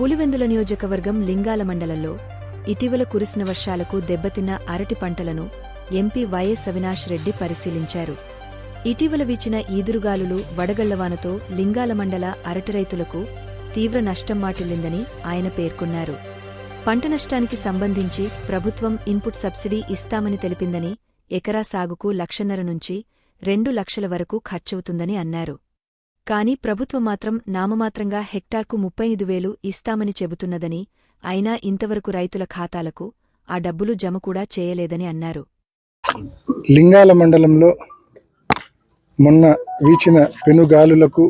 పులివెందుల నియోజకవర్గం లింగాల మండలంలో ఇటీవల కురిసిన వర్షాలకు దెబ్బతిన్న అరటి పంటలను ఎంపీ వైఎస్ అవినాష్ రెడ్డి పరిశీలించారు. ఇటీవల వీచిన ఈదురుగాలులు వడగళ్ళవానతో లింగాల మండల అరటి రైతులకు తీవ్ర నష్టం మాటిల్లిందని ఆయన పేర్కొన్నారు. పంట నష్టానికి సంబంధించి ప్రభుత్వం ఇన్పుట్ సబ్సిడీ ఇస్తామని తెలిపిందని ఎకరా సాగుకు లక్షన్నర నుంచి రెండు లక్షల వరకు ఖర్చవుతుందని అన్నారు. కాని ప్రభుత్వం మాత్రం నామమాత్రంగా హెక్టార్కు ముప్పై ఐదు వేలు ఇస్తామని చెబుతున్నదని అయినా ఇంతవరకు రైతుల ఖాతాలకు ఆ డబ్బులు జమ కూడా చేయలేదని అన్నారు. లింగాల మండలంలో మొన్న వీచిన పెనుగాలులకు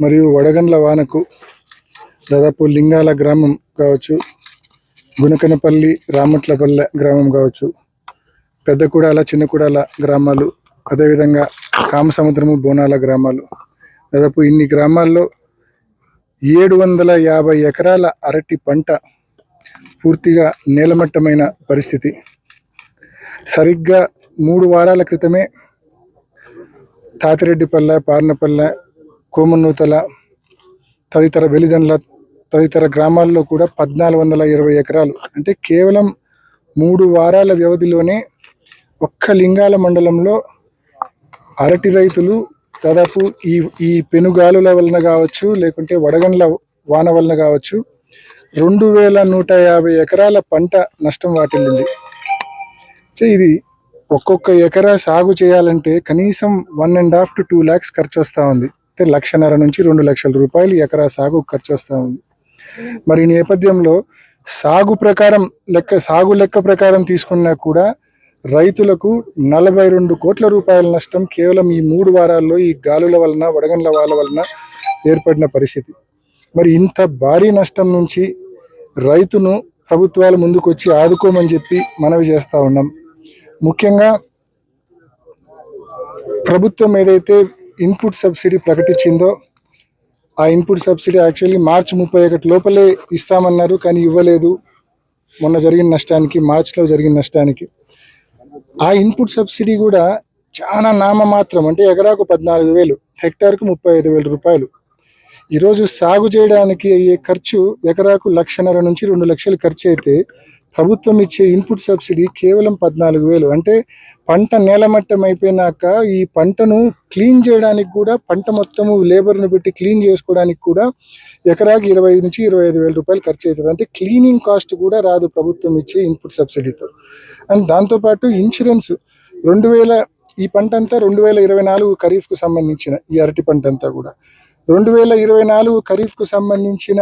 మరియు వడగండ్ల వానకు దాదాపు లింగాల గ్రామం కావచ్చు గుణకనపల్లి రామట్లపల్లె గ్రామం కావచ్చు పెద్దకూడాల చిన్నకూడాల గ్రామాలు అదేవిధంగా కామసముద్రము బోనాల గ్రామాలు. దాదాపు ఇన్ని గ్రామాల్లో ఏడు వందల యాభై ఎకరాల అరటి పంట పూర్తిగా నేలమట్టమైన పరిస్థితి. సరిగ్గా మూడు వారాల క్రితమే తాతిరెడ్డిపల్లె పార్నపల్లె కోమన్నూతల తదితర వెలిదండ్ల తదితర గ్రామాల్లో కూడా పద్నాలుగు వందల ఇరవై ఎకరాలు. అంటే కేవలం మూడు వారాల వ్యవధిలోనే ఒక్క లింగాల మండలంలో అరటి రైతులు దాదాపు ఈ ఈ పెనుగాలుల వలన కావచ్చు లేకుంటే వడగండ్ల వాన వలన కావచ్చు రెండు వేల నూట యాభై ఎకరాల పంట నష్టం వాటిల్లింది. ఇది ఒక్కొక్క ఎకరా సాగు చేయాలంటే కనీసం one and half to two lakhs ఖర్చు వస్తూ ఉంది. అంటే లక్షన్నర నుంచి రెండు లక్షల రూపాయలు ఎకరా సాగు ఖర్చు వస్తూ ఉంది. మరి నేపథ్యంలో సాగు ప్రకారం లెక్క సాగు లెక్క ప్రకారం తీసుకున్నా కూడా రైతులకు నలభై రెండు కోట్ల రూపాయల నష్టం కేవలం ఈ మూడు వారాల్లో ఈ గాలుల వలన వడగండ్ల వాళ్ళ వలన ఏర్పడిన పరిస్థితి. మరి ఇంత భారీ నష్టం నుంచి రైతును ప్రభుత్వాలు ముందుకొచ్చి ఆదుకోమని చెప్పి మనవి చేస్తూ ఉన్నాం. ముఖ్యంగా ప్రభుత్వం ఏదైతే ఇన్పుట్ సబ్సిడీ ప్రకటించిందో ఆ ఇన్పుట్ సబ్సిడీ యాక్చువల్లీ మార్చి ముప్పై ఒకటి లోపలే ఇస్తామన్నారు కానీ ఇవ్వలేదు. మొన్న జరిగిన నష్టానికి మార్చిలో జరిగిన నష్టానికి. ఆ ఇన్పుట్ సబ్సిడీ కూడా చాలా నామమాత్రం అంటే ఎకరాకు పద్నాలుగు వేలు హెక్టార్కు ముప్పై ఐదు వేల రూపాయలు. ఈరోజు సాగు చేయడానికి అయ్యే ఖర్చు ఎకరాకు లక్షన్నర నుంచి రెండు లక్షలు ఖర్చు అయితే ప్రభుత్వం ఇచ్చే ఇన్పుట్ సబ్సిడీ కేవలం పద్నాలుగు వేలు. అంటే పంట నేలమట్టం అయిపోయినాక ఈ పంటను క్లీన్ చేయడానికి కూడా పంట మొత్తము లేబర్ను పెట్టి క్లీన్ చేసుకోవడానికి కూడా ఎకరాకి ఇరవై నుంచి ఇరవై ఐదు వేల రూపాయలు ఖర్చు అవుతుంది. అంటే క్లీనింగ్ కాస్ట్ కూడా రాదు ప్రభుత్వం ఇచ్చే ఇన్పుట్ సబ్సిడీతో. అండ్ దాంతోపాటు ఇన్సూరెన్స్. రెండు వేల ఈ పంట అంతా రెండు వేల ఇరవై నాలుగు ఖరీఫ్కు సంబంధించిన ఈ అరటి పంట అంతా కూడా. రెండు వేల ఇరవై నాలుగు ఖరీఫ్కు సంబంధించిన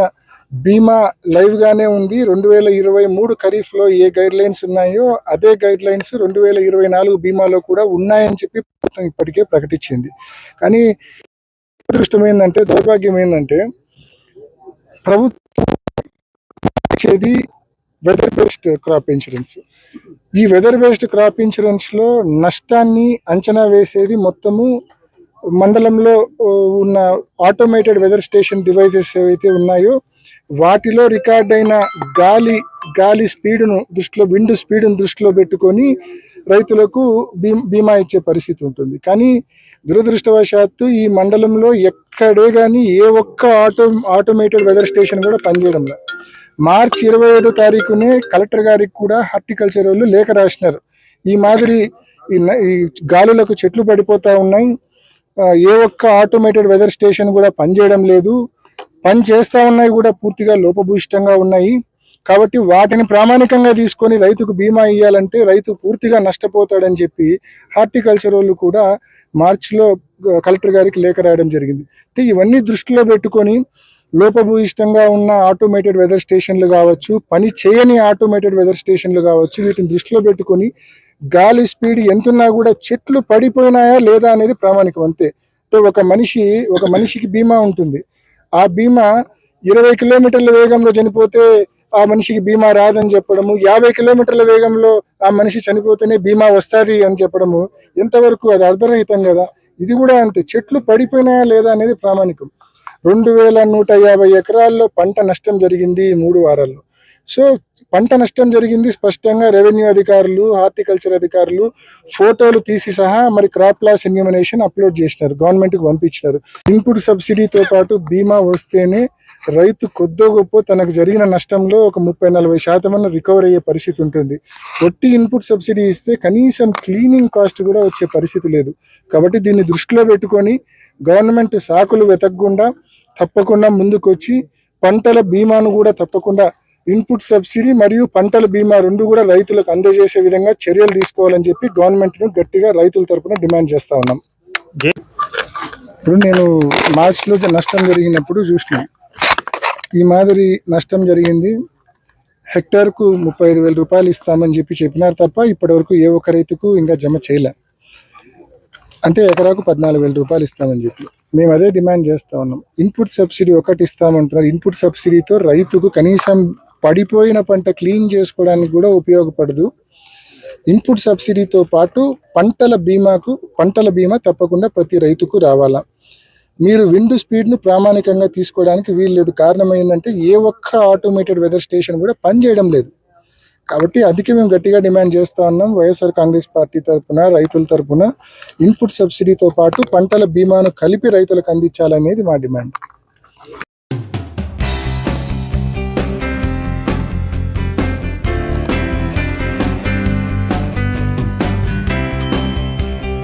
బీమా లైవ్గానే ఉంది. రెండు వేల ఇరవై మూడు ఖరీఫ్లో ఏ గైడ్ లైన్స్ ఉన్నాయో అదే గైడ్ లైన్స్ రెండు వేల ఇరవై నాలుగు బీమాలో కూడా ఉన్నాయని చెప్పి ప్రభుత్వం ఇప్పటికే ప్రకటించింది. కానీ అదృష్టం ఏంటంటే దౌర్భాగ్యం ఏంటంటే ప్రభుత్వం ఇచ్చేది వెదర్ బేస్డ్ క్రాప్ ఇన్సూరెన్స్ ఈ వెదర్ బేస్డ్ క్రాప్ ఇన్సూరెన్స్లో నష్టాన్ని అంచనా వేసేది మొత్తము మండలంలో ఉన్న ఆటోమేటెడ్ వెదర్ స్టేషన్ డివైజెస్ ఏవైతే ఉన్నాయో వాటిలో రికార్డ్ అయిన గాలి గాలి స్పీడును దృష్టిలో విండ్ స్పీడును దృష్టిలో పెట్టుకొని రైతులకు బీమా ఇచ్చే పరిస్థితి ఉంటుంది. కానీ దురదృష్టవశాత్తు ఈ మండలంలో ఎక్కడే కానీ ఏ ఒక్క ఆటో ఆటోమేటెడ్ వెదర్ స్టేషన్ కూడా పనిచేయడం లేదు. మార్చి ఇరవై ఐదో తారీఖునే కలెక్టర్ గారికి కూడా హార్టికల్చర్ వాళ్ళు లేఖ రాసినారు. ఈ మాదిరి ఈ గాలులకు చెట్లు పడిపోతూ ఉన్నాయి. ఏ ఒక్క ఆటోమేటెడ్ వెదర్ స్టేషన్ కూడా పనిచేయడం లేదు. పని చేస్తూ ఉన్నాయి కూడా పూర్తిగా లోపభూయిష్టంగా ఉన్నాయి. కాబట్టి వాటిని ప్రామాణికంగా తీసుకొని రైతుకు బీమా ఇవ్వాలంటే రైతు పూర్తిగా నష్టపోతాడని చెప్పి హార్టికల్చర్ వాళ్ళు కూడా మార్చిలో కలెక్టర్ గారికి లేఖ రాయడం జరిగింది. అంటే ఇవన్నీ దృష్టిలో పెట్టుకొని లోపభూయిష్టంగా ఉన్న ఆటోమేటెడ్ వెదర్ స్టేషన్లు కావచ్చు పని చేయని ఆటోమేటెడ్ వెదర్ స్టేషన్లు కావచ్చు వీటిని దృష్టిలో పెట్టుకొని గాలి స్పీడ్ ఎంతున్నా కూడా చెట్లు పడిపోయినాయా లేదా అనేది ప్రామాణికం అంతే. అంటే ఒక మనిషి ఒక మనిషికి బీమా ఉంటుంది. ఆ బీమా ఇరవై కిలోమీటర్ల వేగంలో చనిపోతే ఆ మనిషికి బీమా రాదని చెప్పడము యాభై కిలోమీటర్ల వేగంలో ఆ మనిషి చనిపోతేనే బీమా వస్తుంది అని చెప్పడము ఎంతవరకు అది అర్ధరహితం కదా? ఇది కూడా అంతే. చెట్లు పడిపోయినాయా లేదా అనేది ప్రామాణికం. రెండు వేల నూట యాభై ఎకరాల్లో పంట నష్టం జరిగింది మూడు వారాల్లో. సో పంట నష్టం జరిగింది స్పష్టంగా రెవెన్యూ అధికారులు హార్టికల్చర్ అధికారులు ఫోటోలు తీసి సహా మరి క్రాప్ లాస్ ఎన్యూమినేషన్ అప్లోడ్ చేసినారు. గవర్నమెంట్కి పంపించినారు. ఇన్పుట్ సబ్సిడీతో పాటు బీమా వస్తేనే రైతు కొద్దో గొప్ప తనకు జరిగిన నష్టంలో ఒక ముప్పై నలభై శాతం అన్న రికవర్ అయ్యే పరిస్థితి ఉంటుంది. ఒట్టి ఇన్పుట్ సబ్సిడీ ఇస్తే కనీసం క్లీనింగ్ కాస్ట్ కూడా వచ్చే పరిస్థితి లేదు. కాబట్టి దీన్ని దృష్టిలో పెట్టుకొని గవర్నమెంట్ సాకులు వెతకకుండా తప్పకుండా ముందుకొచ్చి పంటల బీమాను కూడా తప్పకుండా ఇన్పుట్ సబ్సిడీ మరియు పంటల బీమా రెండు కూడా రైతులకు అందజేసే విధంగా చర్యలు తీసుకోవాలని చెప్పి గవర్నమెంట్ను గట్టిగా రైతుల తరఫున డిమాండ్ చేస్తా ఉన్నాం. ఇప్పుడు నేను మార్చ్లో నష్టం జరిగినప్పుడు చూసిన ఈ మాదిరి నష్టం జరిగింది. హెక్టార్కు ముప్పై ఐదు వేల రూపాయలు ఇస్తామని చెప్పి చెప్పినారు తప్ప ఇప్పటి వరకు ఏ ఒక్క రైతుకు ఇంకా జమ చేయలే. అంటే ఎకరాకు పద్నాలుగు వేల రూపాయలు ఇస్తామని చెప్పి. మేము అదే డిమాండ్ చేస్తా ఉన్నాం. ఇన్పుట్ సబ్సిడీ ఒకటి ఇస్తామంటున్నారు. ఇన్పుట్ సబ్సిడీతో రైతుకు కనీసం పడిపోయిన పంట క్లీన్ చేసుకోవడానికి కూడా ఉపయోగపడదు. ఇన్పుట్ సబ్సిడీతో పాటు పంటల బీమాకు పంటల బీమా తప్పకుండా ప్రతి రైతుకు రావాలా. మీరు విండ్ స్పీడ్ను ప్రామాణికంగా తీసుకోవడానికి వీల్లేదు కారణం ఏంటంటే ఏ ఒక్క ఆటోమేటెడ్ వెదర్ స్టేషన్ కూడా పనిచేయడం లేదు. కాబట్టి అందుకే మేము గట్టిగా డిమాండ్ చేస్తూ ఉన్నాం వైఎస్ఆర్ కాంగ్రెస్ పార్టీ తరపున రైతుల తరపున. ఇన్పుట్ సబ్సిడీతో పాటు పంటల బీమాను కలిపి రైతులకు అందించాలనేది మా డిమాండ్.